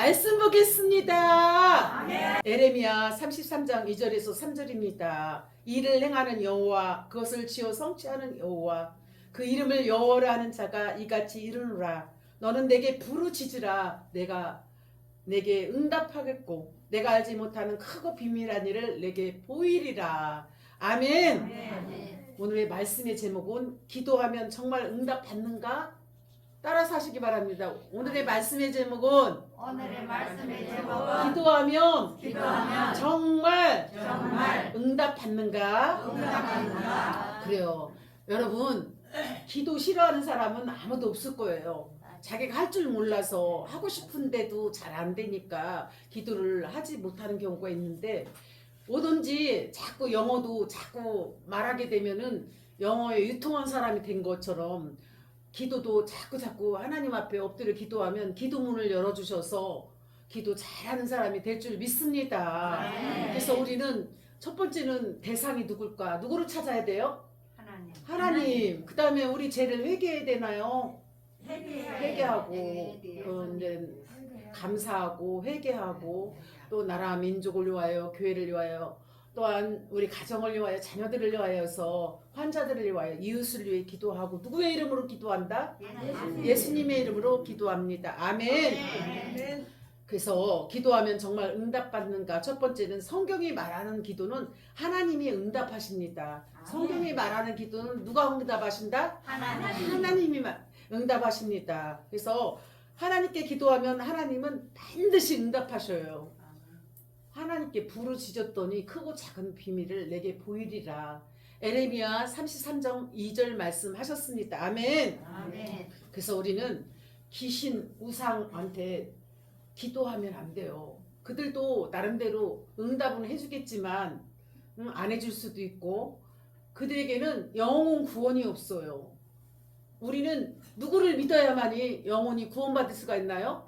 말씀 보겠습니다. 아멘. 에레미야 33장 2절에서 3절입니다. 이를 행하는 여호와 그것을 지어 성취하는 여호와 그 이름을 여호와라 하는 자가 이같이 이르노라 너는 내게 부르짖으라 내가 내게 응답하겠고 내가 알지 못하는 크고 비밀한 일을 내게 보이리라 아멘. 아멘. 오늘의 말씀의 제목은 기도하면 정말 응답 받는가? 따라서 하시기 바랍니다. 오늘의 말씀의 제목은 오늘의 말씀의 제목은 기도하면 기도하면 정말 정말 응답 받는가? 응답받는가? 그래요. 여러분, 기도 싫어하는 사람은 아무도 없을 거예요. 자기가 할 줄 몰라서 하고 싶은데도 잘 안 되니까 기도를 하지 못하는 경우가 있는데 뭐든지 자꾸 영어도 자꾸 말하게 되면은 영어에 유통한 사람이 된 것처럼 기도도 자꾸 자꾸 하나님 앞에 엎드려 기도하면 기도문을 열어주셔서 기도 잘하는 사람이 될 줄 믿습니다. 네. 그래서 우리는 첫 번째는 대상이 누굴까? 누구를 찾아야 돼요? 하나님. 하나님. 그 다음에 우리 죄를 회개해야 되나요? 회개하고, 네. 어, 이제 감사하고, 회개하고, 또 나라 민족을 위하여, 교회를 위하여, 또한 우리 가정을 위하여, 자녀들을 위하여서, 환자들을 위하여, 이웃을 위해 기도하고, 누구의 이름으로 기도한다? 예수님. 예수님의 이름으로 기도합니다. 아멘. 아멘. 그래서 기도하면 정말 응답받는가? 첫 번째는 성경이 말하는 기도는 하나님이 응답하십니다. 성경이 말하는 기도는 누가 응답하신다? 하나님. 하나님이 마- 응답하십니다. 그래서 하나님께 기도하면 하나님은 반드시 응답하셔요. 하나님께 부르짖었더니 크고 작은 비밀을 내게 보이리라. 에레미야 33장 2절 말씀하셨습니다. 아멘. 아멘. 그래서 우리는 귀신 우상한테 기도하면 안 돼요. 그들도 나름대로 응답은 해주겠지만 음, 안 해줄 수도 있고 그들에게는 영혼 구원이 없어요. 우리는 누구를 믿어야만이 영혼이 구원받을 수가 있나요?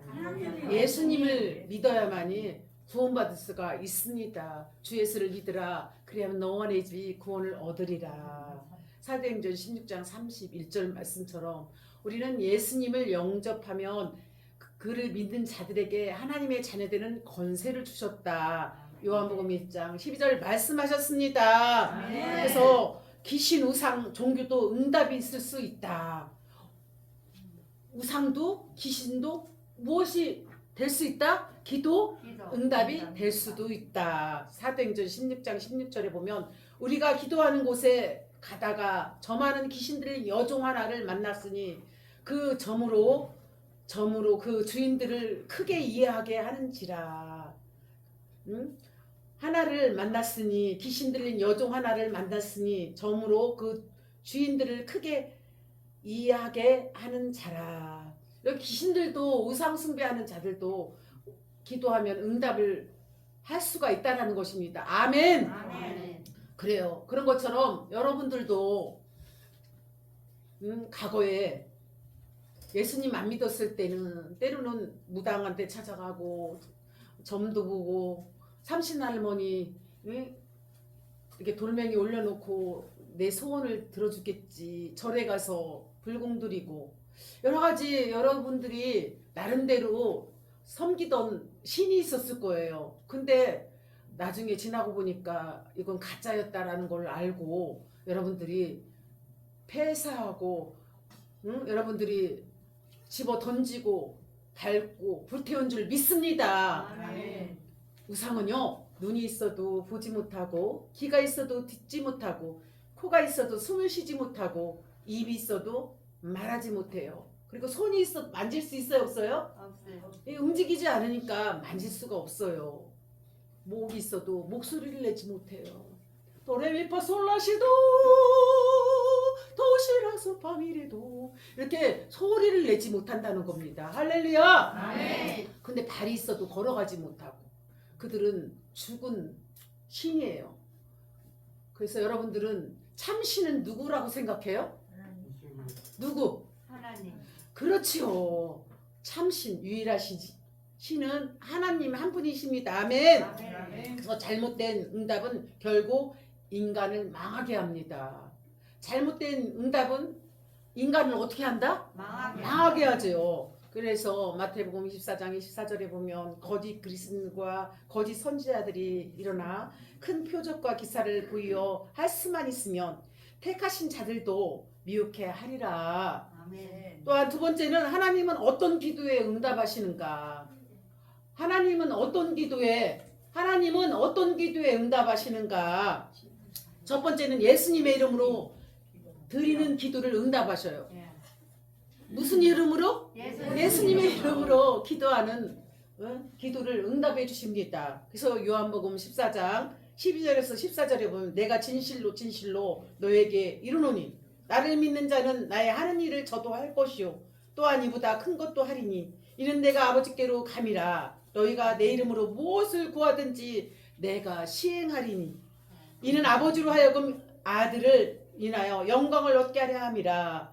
예수님을 믿어야만이 구원받을 수가 있습니다. 주 예수를 믿으라. 그래야만 너와 내 집이 구원을 얻으리라. 사도행전 16장 31절 말씀처럼 우리는 예수님을 영접하면 그- 그를 믿는 자들에게 하나님의 자녀되는 권세를 주셨다. 요한복음 1장 12절 말씀하셨습니다. 그래서 귀신 우상 종교도 응답이 있을 수 있다. 우상도 귀신도 무엇이 될 수 있다? 기도. 응답이 될 수도 있다. 사도행전 16장 16절에 보면 우리가 기도하는 곳에 가다가 점하는 귀신들의 여종 하나를 만났으니 그 점으로 점으로 그 주인들을 크게 이해하게 하는지라. 응? 하나를 만났으니 귀신 들린 여종 하나를 만났으니 점으로 그 주인들을 크게 이해하게 하는 자라. 귀신들도 우상 숭배하는 자들도 기도하면 응답을 할 수가 있다라는 것입니다. 아멘. 아멘. 그래요. 그런 것처럼 여러분들도 음, 과거에 예수님 안 믿었을 때는 때로는 무당한테 찾아가고 점도 보고 삼신 할머니 응? 이렇게 돌멩이 올려놓고 내 소원을 들어주겠지 절에 가서 불공 드리고 여러 가지 여러분들이 나름대로 섬기던 신이 있었을 거예요. 근데 나중에 지나고 보니까 이건 가짜였다라는 걸 알고 여러분들이 폐사하고 응? 여러분들이 집어 던지고 밟고 불태운 줄 믿습니다. 우상은요 눈이 있어도 보지 못하고 귀가 있어도 듣지 못하고 코가 있어도 숨을 쉬지 못하고 입이 있어도 말하지 못해요. 그리고 손이 있어 만질 수 있어요 없어요? 없어요. 이 움직이지 않으니까 만질 수가 없어요. 목이 있어도 목소리를 내지 못해요. 도레미파 솔라시도 도시라서 밤이래도 이렇게 소리를 내지 못한다는 겁니다. 할렐루야. 아멘. 근데 발이 있어도 걸어가지 못하고 그들은 죽은 신이에요. 그래서 여러분들은 참신은 누구라고 생각해요? 누구? 하나님. 그렇지요. 참신 유일하신 신은 하나님 한 분이십니다. 아멘. 아멘. 그래서 잘못된 응답은 결국 인간을 망하게 합니다. 잘못된 응답은 인간을 어떻게 한다? 망하게. 망하게 하죠. 그래서 마태복음 24장 24절에 보면 거짓 그리스도과 거짓 선지자들이 일어나 큰 표적과 기사를 보이어 할 수만 있으면 택하신 자들도 미혹해 하리라. 아멘. 또한 두 번째는 하나님은 어떤 기도에 응답하시는가? 하나님은 어떤 기도에 하나님은 어떤 기도에 응답하시는가? 첫 번째는 예수님의 이름으로 드리는 기도를 응답하셔요. 무슨 이름으로? 예수님. 예수님의 이름으로 기도하는 어? 기도를 응답해 주십니다. 그래서 요한복음 14장 12절에서 14절에 보면 내가 진실로 진실로 너에게 이르노니 나를 믿는 자는 나의 하는 일을 저도 할 것이요. 또한 이보다 큰 것도 하리니 이는 내가 아버지께로 감이라. 너희가 내 이름으로 무엇을 구하든지 내가 시행하리니 이는 아버지로 하여금 아들을 인하여 영광을 얻게 하려 함이라.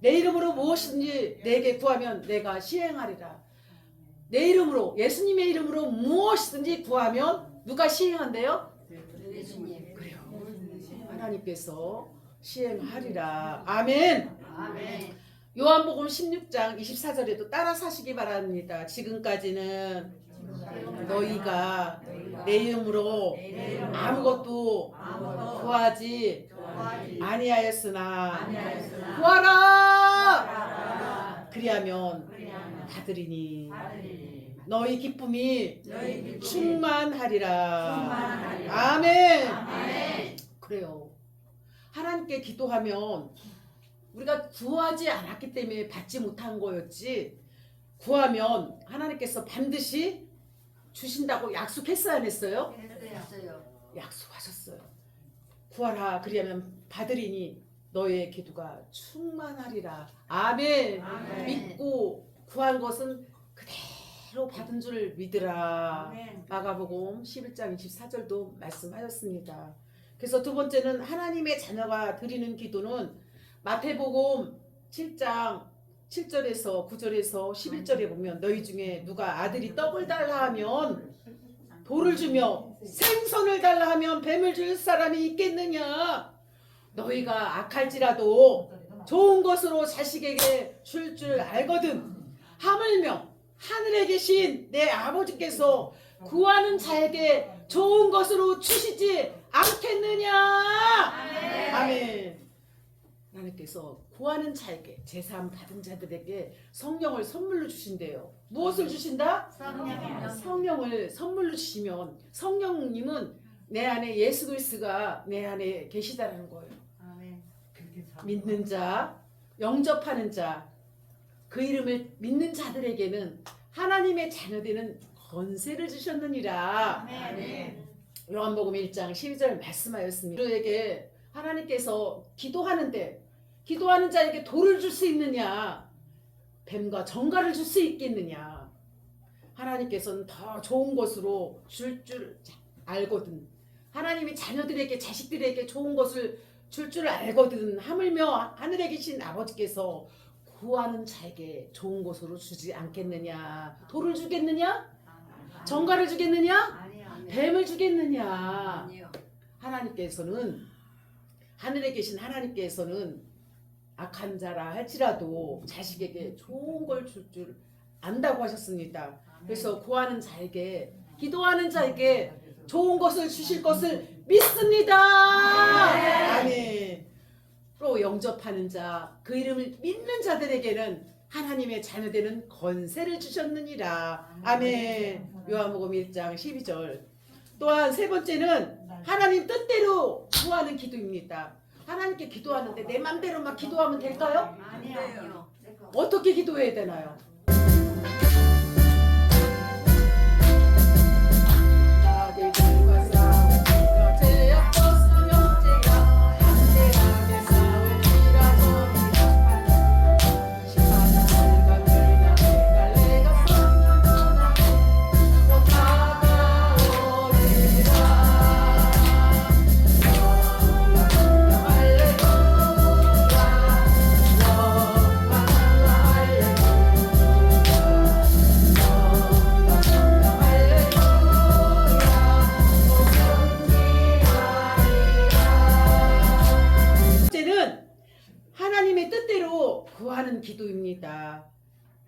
내 이름으로 무엇이든지 내게 구하면 내가 시행하리라. 내 이름으로 예수님의 이름으로 무엇이든지 구하면 누가 시행한대요? 하나님께서 시행하리라. 아멘. 아멘. 요한복음 16장 24절에도 따라 사시기 바랍니다. 지금까지는 너희가 내 이름으로 아무것도 구하지 아니하였으나 구하라. 그리하면 받으리니 너희 기쁨이 충만하리라. 아멘. 그래요. 하나님께 기도하면 우리가 구하지 않았기 때문에 받지 못한 거였지. 구하면 하나님께서 반드시 주신다고 약속했어야 안 했어요? 했어요. 약속하셨어요. 구하라 그리하면 받으리니 너의 기도가 충만하리라. 아멘. 아멘. 믿고 구한 것은 그대로 받은 줄 믿으라. 아멘. 마가복음 11장 24절도 말씀하셨습니다. 그래서 두 번째는 하나님의 자녀가 드리는 기도는 마태복음 7장 7절에서 9절에서 11절에 보면 너희 중에 누가 아들이 떡을 달라 하면 돌을 주며 생선을 달라 하면 뱀을 줄 사람이 있겠느냐? 너희가 악할지라도 좋은 것으로 자식에게 줄 줄 알거든. 하물며 하늘에 계신 내 아버지께서 구하는 자에게 좋은 것으로 주시지 않겠느냐 아멘 하나님께서 구하는 자에게 제사함 받은 자들에게 성령을 선물로 주신대요 무엇을 주신다? 성령이요. 성령을 선물로 주시면 성령님은 내 안에 예수 그리스도가 내 안에 계시다라는 거예요 아멘. 믿는 자, 영접하는 자, 그 이름을 믿는 자들에게는 하나님의 자녀되는 권세를 주셨느니라. 아멘. 요한복음 1장 12절 말씀하였습니다. 그에게 하나님께서 기도하는데 기도하는 자에게 돌을 줄 수 있느냐? 뱀과 정갈을 줄 수 있겠느냐? 하나님께서는 더 좋은 것으로 줄줄 알거든. 하나님이 자녀들에게 자식들에게 좋은 것을 줄줄 알거든. 하물며 하늘에 계신 아버지께서 구하는 자에게 좋은 것으로 주지 않겠느냐? 돌을 주겠느냐? 정갈을 주겠느냐? 뱀을 주겠느냐? 하나님께서는 하늘에 계신 하나님께서는 악한 자라 할지라도 자식에게 좋은 걸줄줄 안다고 하셨습니다. 그래서 구하는 자에게 기도하는 자에게 좋은 것을 주실 것을 믿습니다. 아멘. 또 영접하는 자, 그 이름을 믿는 자들에게는 하나님의 자녀되는 권세를 주셨느니라. 아멘. 요한복음 1장 12절. 또한 세 번째는 하나님 뜻대로 구하는 기도입니다. 하나님께 기도하는데 내 맘대로 막 기도하면 될까요? 아니요. 어떻게 기도해야 되나요?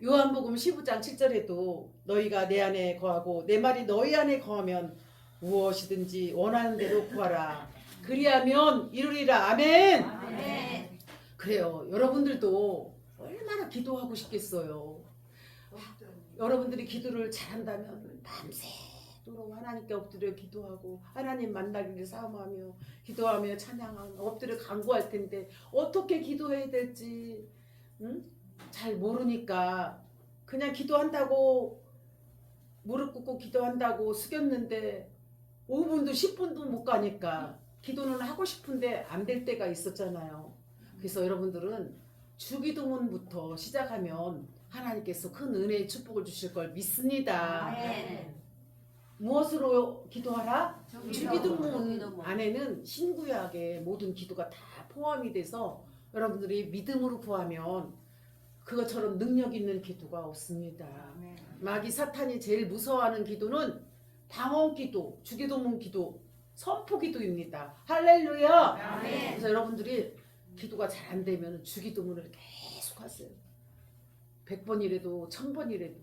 요한복음 15장 7절에도 너희가 내 안에 거하고 내 말이 너희 안에 거하면 무엇이든지 원하는 대로 구하라. 그리하면 이루리라. 아멘. 아멘. 그래요. 여러분들도 얼마나 기도하고 싶겠어요. 여러분들이 기도를 잘한다면 밤새도록 하나님께 엎드려 기도하고 하나님 만나기를 싸움하며 기도하며 찬양하며 엎드려 간구할 텐데 어떻게 기도해야 될지 응? 잘 모르니까 그냥 기도한다고 무릎 꿇고 기도한다고 숙였는데 5분도 10분도 못 가니까 기도는 하고 싶은데 안 될 때가 있었잖아요. 그래서 여러분들은 주기도문부터 시작하면 하나님께서 큰 은혜의 축복을 주실 걸 믿습니다. 아멘. 무엇으로 기도하라? 주기도문. 안에는 신구약의 모든 기도가 다 포함이 돼서 여러분들이 믿음으로 구하면 그것처럼 능력 있는 기도가 없습니다. 아멘. 마귀 사탄이 제일 무서워하는 기도는 방언 기도, 주기도문 기도, 선포 기도입니다. 할렐루야! 아멘. 그래서 여러분들이 기도가 잘 안 되면 주기도문을 계속 하세요. 100번이라도 1000번이라도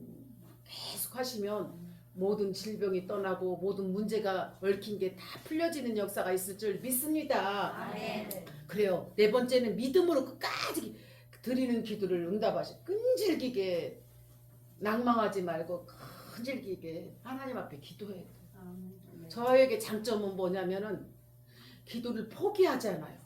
계속 하시면 모든 질병이 떠나고 모든 문제가 얽힌 게 다 풀려지는 역사가 있을 줄 믿습니다. 아멘. 그래요. 네 번째는 믿음으로 끝까지 드리는 기도를 응답하시. 끈질기게 낭망하지 말고 끈질기게 하나님 앞에 기도해야 돼. 저에게 장점은 뭐냐면은 기도를 포기하지 않아요.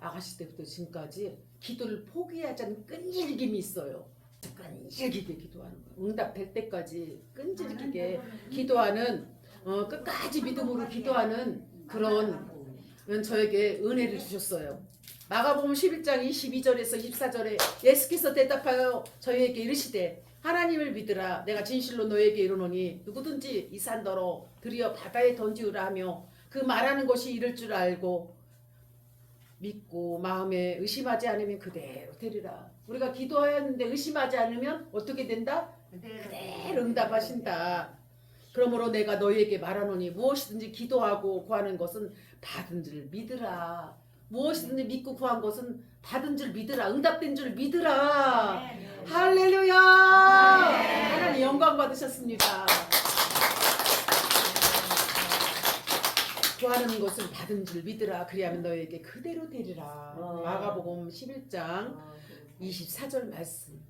아가씨 때부터 지금까지 기도를 포기하지 않는 끈질김이 있어요. 끈질기게 기도하는 거예요. 응답될 때까지 끈질기게 기도하는 어, 끝까지 믿음으로 기도하는 그런 저에게 은혜를 주셨어요. 마가복음 11장 22절에서 24절에 예수께서 대답하여 저희에게 이르시되 하나님을 믿으라. 내가 진실로 너에게 이르노니 누구든지 이 산더러 들이어 바다에 던지우라 하며 그 말하는 것이 이를 줄 알고 믿고 마음에 의심하지 않으면 그대로 되리라. 우리가 기도하였는데 의심하지 않으면 어떻게 된다? 그대로 응답하신다. 그러므로 내가 너희에게 말하노니 무엇이든지 기도하고 구하는 것은 받은 줄 믿으라 무엇이든지 믿고 구한 것은 받은 줄 믿으라 응답된 줄 믿으라. 할렐루야! 하나님 영광 받으셨습니다. 구하는 것은 받은 줄 믿으라. 그리하면 너에게 그대로 되리라. 어. 마가복음 11장 24절 말씀.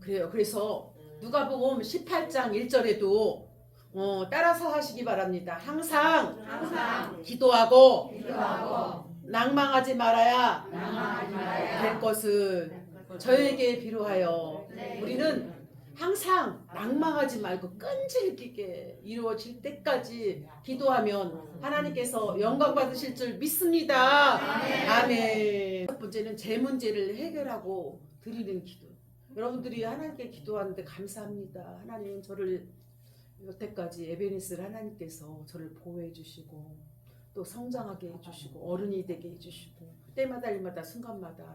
그래요. 그래서 누가복음 18장 1절에도 어, 따라서 하시기 바랍니다. 항상 항상 기도하고 기도하고 낭망하지 말아야 될 것을 저에게 비로하여 네. 우리는 항상 낭망하지 말고 끈질기게 이루어질 때까지 기도하면 하나님께서 영광 받으실 줄 믿습니다. 아멘. 첫 번째는 제 문제를 해결하고 드리는 기도. 여러분들이 하나님께 기도하는데 감사합니다. 하나님 저를 여태까지 에베니스를 하나님께서 저를 보호해 주시고 또 성장하게 해주시고 어른이 되게 해주시고 때마다 일마다 순간마다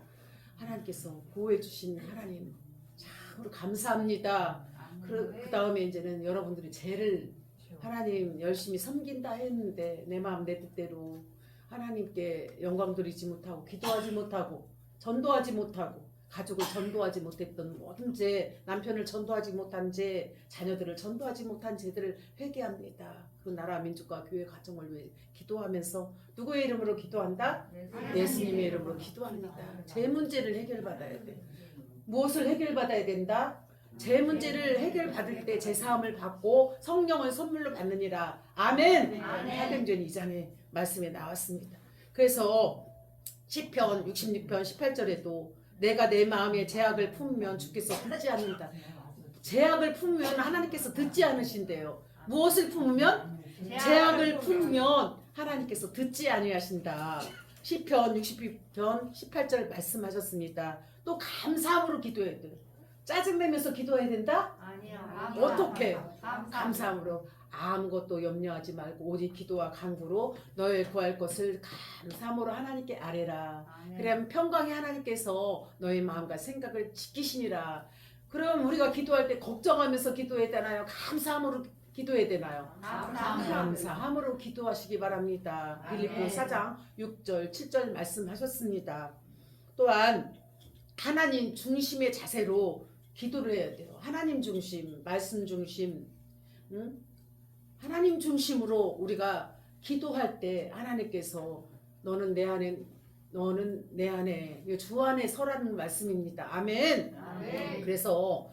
하나님께서 보호해 주신 하나님 참으로 감사합니다. 그, 그 다음에 이제는 여러분들이 죄를 하나님 열심히 섬긴다 했는데 내 마음 내 뜻대로 하나님께 영광 드리지 못하고 기도하지 못하고 전도하지 못하고 가족을 전도하지 못했던 모든 죄 남편을 전도하지 못한 죄 자녀들을 전도하지 못한 죄들을 회개합니다. 그 나라 민족과 교회 가정을 위해 기도하면서 누구의 이름으로 기도한다? 예수님의 이름으로 기도합니다. 제 문제를 해결받아야 돼. 무엇을 해결받아야 된다? 제 문제를 해결받을 때 제 사함을 받고 성령을 선물로 받느니라. 아멘. 사도행전 2장의 말씀에 나왔습니다. 그래서 시편 66편 18절에도 내가 내 마음에 제약을 품으면 주께서 듣지 않는다. 제약을 품으면 하나님께서 듣지 않으신대요. 무엇을 품으면 제약을 품으면 하나님께서 듣지 아니하신다. 시편 60편 18절 말씀하셨습니다. 또 감사함으로 기도해야 돼. 짜증내면서 기도해야 된다? 아니요. 어떻게? 감사함으로 아무것도 염려하지 말고 오직 기도와 간구로 너의 구할 것을 감사함으로 하나님께 아뢰라. 그러면 평강의 하나님께서 너의 마음과 생각을 지키시니라. 그럼 우리가 기도할 때 걱정하면서 기도해야 되나요? 감사함으로 기도해야 되나요? 감사함으로 기도하시기 바랍니다. 빌립보 아멘. 4장 6절 7절 말씀하셨습니다. 또한 하나님 중심의 자세로 기도를 해야 돼요. 하나님 중심, 말씀 중심, 응? 하나님 중심으로 우리가 기도할 때 하나님께서 너는 내 안에 너는 내 안에 이주 안에 서라는 말씀입니다. 아멘. 아멘. 그래서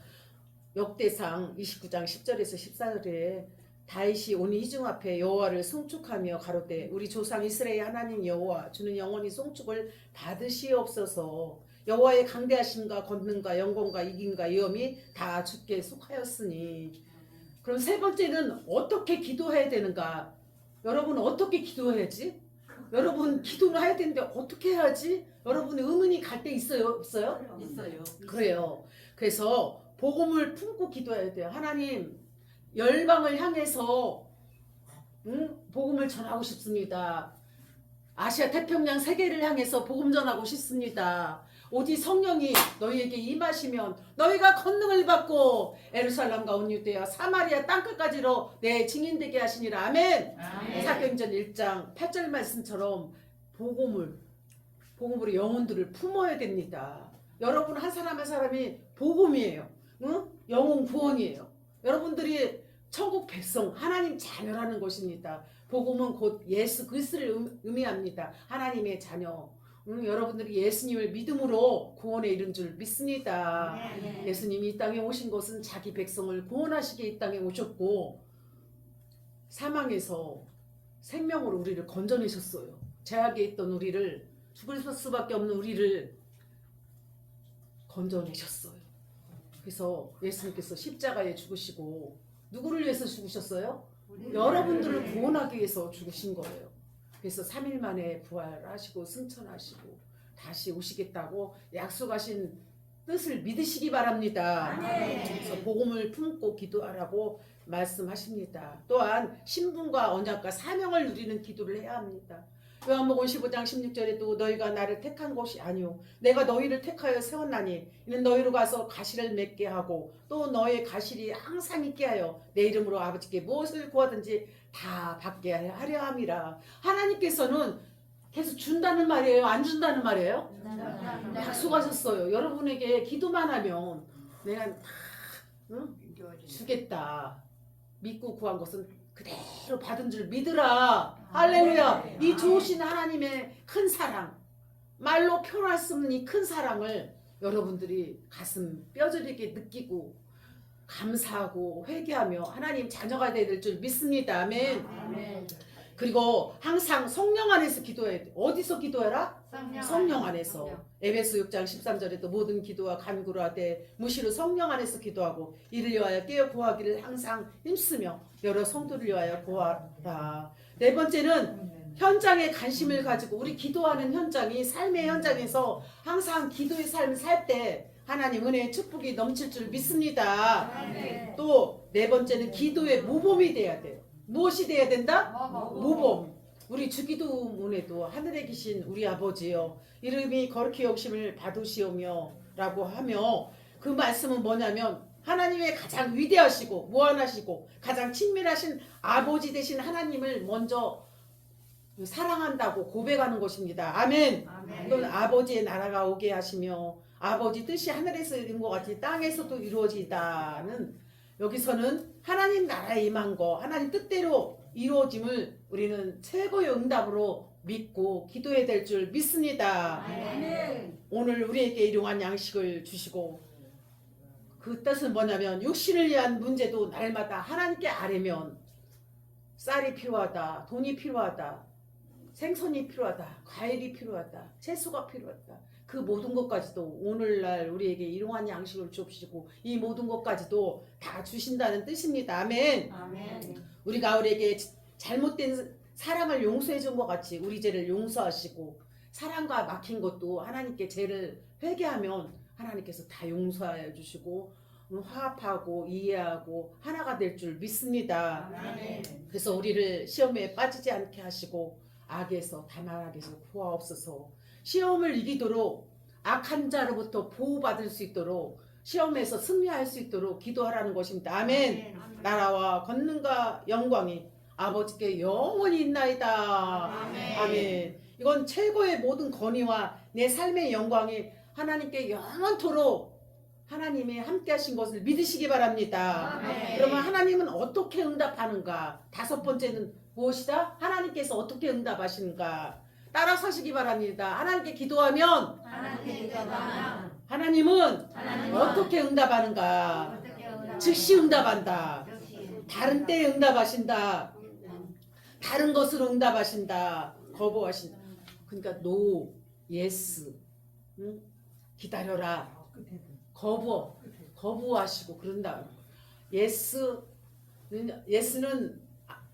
역대상 29장 10절에서 14절에 다윗이 온 이중 앞에 여호와를 송축하며 가로되 우리 조상 이스라엘 하나님 여호와 주는 영원히 송축을 받으시옵소서 여호와의 강대하심과 권능과 영광과 이김과 위엄이 다 주께 속하였으니 그럼 세 번째는 어떻게 기도해야 되는가 여러분 어떻게 기도해야지 여러분 기도를 해야 되는데 어떻게 해야지 여러분의 의문이 갈 때 있어요 없어요 있어요. 그래요. 그래서 복음을 품고 기도해야 돼요. 하나님 열방을 향해서 응? 복음을 전하고 싶습니다. 아시아 태평양 세계를 향해서 복음 전하고 싶습니다. 오직 성령이 너희에게 임하시면 너희가 권능을 받고 에루살렘과 온 유대와 사마리아 땅끝까지로 내 증인되게 하시니라. 아멘. 아멘. 사도행전 1장 8절 말씀처럼 복음을 복음으로 영혼들을 품어야 됩니다. 여러분 한 사람 한 사람이 복음이에요. 응? 영혼 구원이에요. 여러분들이 천국 백성 하나님 자녀라는 것입니다. 복음은 곧 예수 그리스도를 의- 의미합니다. 하나님의 자녀. 응? 여러분들이 예수님을 믿음으로 구원에 이른 줄 믿습니다. 아멘. 예수님이 이 땅에 오신 것은 자기 백성을 구원하시게 이 땅에 오셨고 사망에서 생명으로 우리를 건져내셨어요. 죄악에 있던 우리를 죽을 수밖에 없는 우리를 건져내셨어요. 그래서 예수님께서 십자가에 죽으시고 누구를 위해서 죽으셨어요? 여러분들을 구원하기 위해서 죽으신 거예요. 그래서 3일 만에 부활하시고 승천하시고 다시 오시겠다고 약속하신 뜻을 믿으시기 바랍니다. 그래서 복음을 품고 기도하라고 말씀하십니다. 또한 신분과 언약과 사명을 누리는 기도를 해야 합니다. 요한복음 15장 16절에도 너희가 나를 택한 것이 아니오 내가 너희를 택하여 세웠나니 이는 너희로 가서 가시를 맺게 하고 또 너의 가실이 항상 있게 하여 내 이름으로 아버지께 무엇을 구하든지 다 받게 하려 함이라 하나님께서는 계속 준다는 말이에요 안 준다는 말이에요 약속하셨어요 여러분에게 기도만 하면 내가 다 응? 주겠다. 믿고 구한 것은 그대로 받은 줄 믿으라. 할렐루야. 이 좋으신 하나님의 큰 사랑, 말로 표현할 수 없는 이 큰 사랑을 여러분들이 가슴 뼈저리게 느끼고 감사하고 회개하며 하나님 자녀가 되야 될 줄 믿습니다. 아멘. 아멘. 그리고 항상 성령 안에서 기도해야 돼. 어디서 기도해라? 성령 안에서 에베소 6장 13절에도 모든 기도와 간구를 하되 무시로 성령 안에서 기도하고 이를 위하여 깨어 구하기를 항상 힘쓰며 여러 성도를 위하여 구하라. 네 번째는 현장에 관심을 가지고 우리 기도하는 현장이 삶의 현장에서 항상 기도의 삶을 살 때 하나님 은혜의 축복이 넘칠 줄 믿습니다. 아멘. 또네 번째는 기도의 모범이 돼야 돼요. 무엇이 돼야 된다? 모범. 우리 주기도문에도 하늘에 계신 우리 아버지여 이름이 거룩히 여기심을 받으시오며 라고 하며 그 말씀은 뭐냐면 하나님의 가장 위대하시고 무한하시고 가장 친밀하신 아버지 되신 하나님을 먼저 사랑한다고 고백하는 것입니다. 아멘. 이건 아버지의 나라가 오게 하시며 아버지 뜻이 하늘에서 이룬 것 같이 땅에서도 이루어지다는 여기서는 하나님 나라에 임한 거 하나님 뜻대로 이루어짐을 우리는 최고의 응답으로 믿고 기도해야 될 줄 믿습니다. 오늘 우리에게 일용한 양식을 주시고 그 뜻은 뭐냐면 육신을 위한 문제도 날마다 하나님께 아뢰면 쌀이 필요하다, 돈이 필요하다, 생선이 필요하다, 과일이 필요하다, 채소가 필요하다. 그 모든 것까지도 오늘날 우리에게 일용한 양식을 주시고 이 모든 것까지도 다 주신다는 뜻입니다. 아멘. 우리가 우리에게 잘못된 사람을 용서해 준 것 같이 우리 죄를 용서하시고 사랑과 막힌 것도 하나님께 죄를 회개하면 하나님께서 다 용서해 주시고 음, 화합하고 이해하고 하나가 될 줄 믿습니다. 그래서 우리를 시험에 빠지지 않게 하시고 악에서 다만하게서 구하옵소서. 시험을 이기도록 악한 자로부터 보호받을 수 있도록 시험에서 승리할 수 있도록 기도하라는 것입니다. 아멘. 나라와 권능과 영광이 아버지께 영원히 있나이다. 아멘. 아멘. 이건 최고의 모든 권위와 내 삶의 영광이 하나님께 영원토록 하나님이 함께 하신 것을 믿으시기 바랍니다. 아멘. 그러면 하나님은 어떻게 응답하는가? 다섯 번째는 무엇이다? 하나님께서 어떻게 응답하시는가? 따라서시기 바랍니다. 하나님께 기도하면 하나님께 기도하면 하나님은 하나님은 어떻게 응답하는가? 어떻게 응답하는가? 즉시 응답한다. 즉시 다른 때에 응답하신다. 다른 것으로 응답하신다. 거부하신다. 그러니까 no, yes, 응? 기다려라. 거부, 거부하시고 그런다. yes, yes는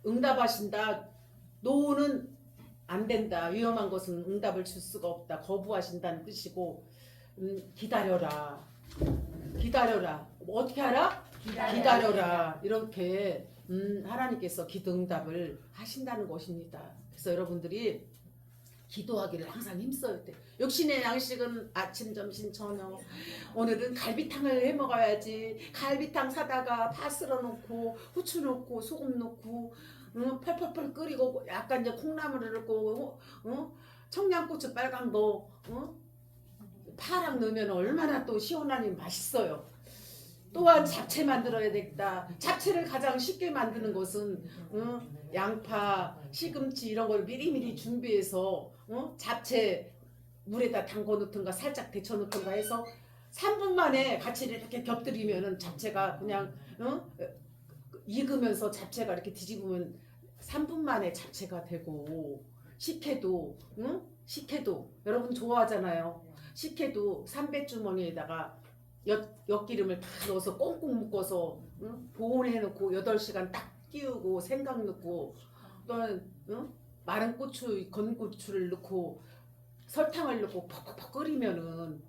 응답하신다. no는 안 된다. 위험한 것은 응답을 줄 수가 없다. 거부하신다는 뜻이고 음, 기다려라. 기다려라. 뭐 어떻게 하라? 기다려라. 이렇게 음, 하나님께서 기도 응답을 하신다는 것입니다. 그래서 여러분들이 기도하기를 항상 힘써야 돼. 역시 내 양식은 아침, 점심, 저녁. 오늘은 갈비탕을 해 먹어야지. 갈비탕 사다가 파 쓸어 놓고 후추 넣고 소금 넣고 응, 펄펄펄 끓이고 약간 이제 콩나물을 넣고 응? 청양고추 빨간 거 응? 파랑 넣으면 얼마나 또 시원하니 맛있어요. 또한 잡채 만들어야 되겠다. 잡채를 가장 쉽게 만드는 것은 응? 양파, 시금치 이런 걸 미리미리 준비해서 응? 잡채 물에다 담궈 놓든가 살짝 데쳐 놓든가 해서 3분 만에 같이 이렇게 겹들이면은 잡채가 그냥 응? 익으면서 잡채가 이렇게 뒤집으면 3분 만에 잡채가 되고 식혜도 응? 식혜도 여러분 좋아하잖아요. 식혜도 삼배주머니에다가 엿, 엿기름을 다 넣어서 꽁꽁 묶어서 응? 보온해 놓고 8시간 딱 끼우고 생강 넣고 또는 응? 마른 고추, 건고추를 넣고 설탕을 넣고 퍽퍽퍽 끓이면은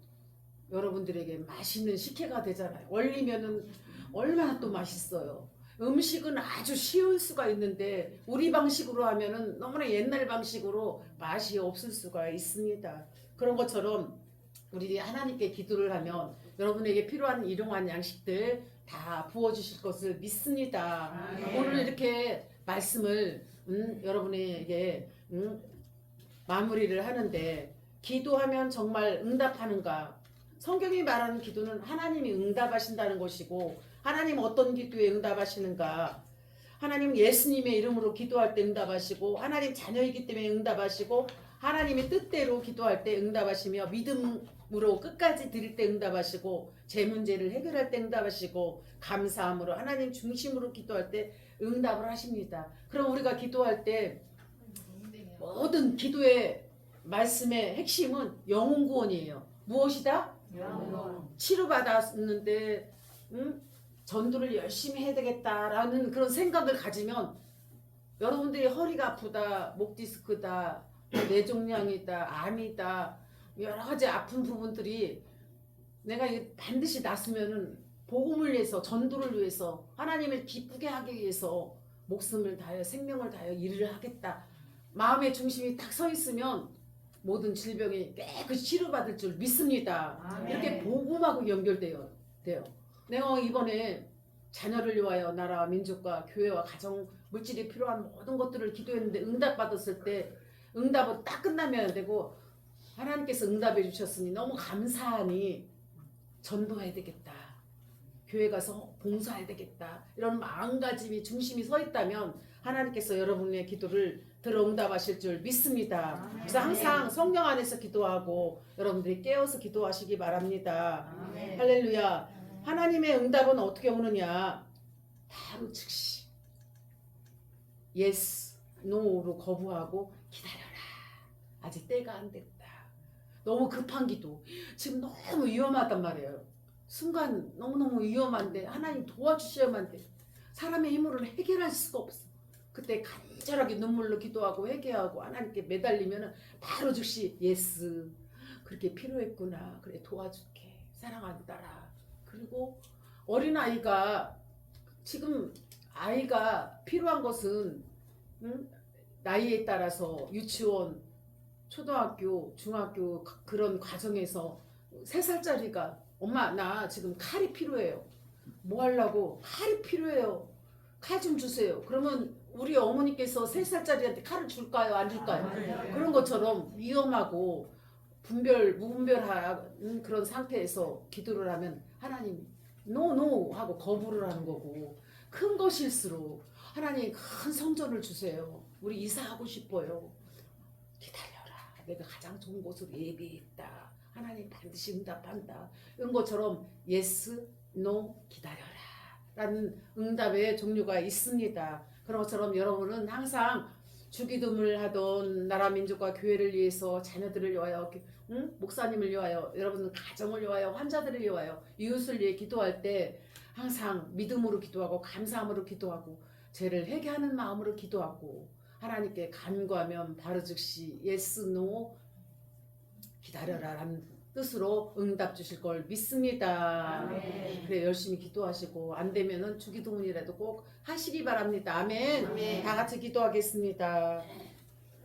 여러분들에게 맛있는 식혜가 되잖아요. 얼리면은 얼마나 또 맛있어요. 음식은 아주 쉬울 수가 있는데 우리 방식으로 하면은 너무나 옛날 방식으로 맛이 없을 수가 있습니다. 그런 것처럼 우리 하나님께 기도를 하면 여러분에게 필요한 일용한 양식들 다 부어주실 것을 믿습니다. 아멘. 오늘 이렇게 말씀을 음, 여러분에게 음, 마무리를 하는데 기도하면 정말 응답하는가? 성경이 말하는 기도는 하나님이 응답하신다는 것이고 하나님 어떤 기도에 응답하시는가? 하나님 예수님의 이름으로 기도할 때 응답하시고 하나님 자녀이기 때문에 응답하시고 하나님의 뜻대로 기도할 때 응답하시며 믿음으로 끝까지 드릴 때 응답하시고 제 문제를 해결할 때 응답하시고 감사함으로 하나님 중심으로 기도할 때 응답을 하십니다. 그럼 우리가 기도할 때 모든 기도의 말씀의 핵심은 영혼 구원이에요. 무엇이다? 영원. 치료받았는데 음? 전도를 열심히 해야 되겠다라는 그런 생각을 가지면 여러분들이 허리가 아프다, 목 디스크다, 뇌종양이다, 암이다 여러 가지 아픈 부분들이 내가 반드시 났으면은 복음을 위해서 전도를 위해서 하나님을 기쁘게 하기 위해서 목숨을 다하여 생명을 다하여 일을 하겠다. 마음의 중심이 딱 서 있으면 모든 질병이 깨끗이 치료받을 줄 믿습니다. 아멘. 이렇게 복음하고 연결돼요. 돼요. 내가 이번에 자녀를 위하여 나라와 민족과 교회와 가정 물질이 필요한 모든 것들을 기도했는데 응답 받았을 때 응답은 딱 끝나면 안 되고 하나님께서 응답해 주셨으니 너무 감사하니 전도해야 되겠다. 교회 가서 봉사해야 되겠다. 이런 마음가짐이 중심이 서 있다면 하나님께서 여러분의 기도를 들어 응답하실 줄 믿습니다. 그래서 항상 성령 안에서 기도하고 여러분들이 깨어서 기도하시기 바랍니다. 할렐루야. 하나님의 응답은 어떻게 오느냐? 바로 즉시 yes, no로 거부하고 기다려라. 아직 때가 안 됐다. 너무 급한 기도. 지금 너무 위험하단 말이에요. 순간 너무너무 위험한데 하나님 도와주셔야만 돼. 사람의 힘으로는 해결할 수가 없어. 그때 간절하게 눈물로 기도하고 회개하고 하나님께 매달리면 바로 즉시 예스 그렇게 필요했구나 그래 도와줄게 딸아 그리고 어린 아이가 지금 아이가 필요한 것은 응? 나이에 따라서 유치원 초등학교 중학교 그- 그런 과정에서 세 살짜리가 엄마 나 지금 칼이 필요해요. 뭐 하려고? 칼이 필요해요. 칼 좀 주세요. 그러면 우리 어머니께서 세 살짜리한테 칼을 줄까요? 안 줄까요? 그런 것처럼 위험하고 분별 무분별한 그런 상태에서 기도를 하면 하나님 노노 하고 거부를 하는 거고 큰 것일수록 하나님 큰 성전을 주세요. 우리 이사하고 싶어요. 기다려라. 내가 가장 좋은 곳으로 예비했다. 하나님 반드시 응답한다. 이런 것처럼 예스, 노 기다려라. 라는 응답의 종류가 있습니다. 그런 것처럼 여러분은 항상 주기도문을 하던 나라 민족과 교회를 위해서 자녀들을 위하여 응? 목사님을 위하여 여러분 가정을 위하여 환자들을 위하여 이웃을 위해 기도할 때 항상 믿음으로 기도하고 감사함으로 기도하고 죄를 회개하는 마음으로 기도하고 하나님께 간구하면 바로 즉시 예스 노 기다려라라는 뜻으로 응답 주실 걸 믿습니다. 아멘. 그래 열심히 기도하시고 안 되면은 주기도문이라도 꼭 하시기 바랍니다. 아멘. 아멘. 다 같이 기도하겠습니다.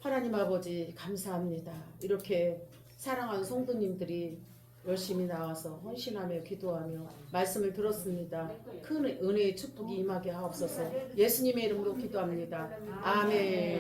하나님 아버지 감사합니다. 이렇게 사랑하는 성도님들이 열심히 나와서 헌신하며 기도하며 말씀을 들었습니다. 큰 은혜의 축복이 임하게 하옵소서. 예수님의 이름으로 기도합니다. 아멘.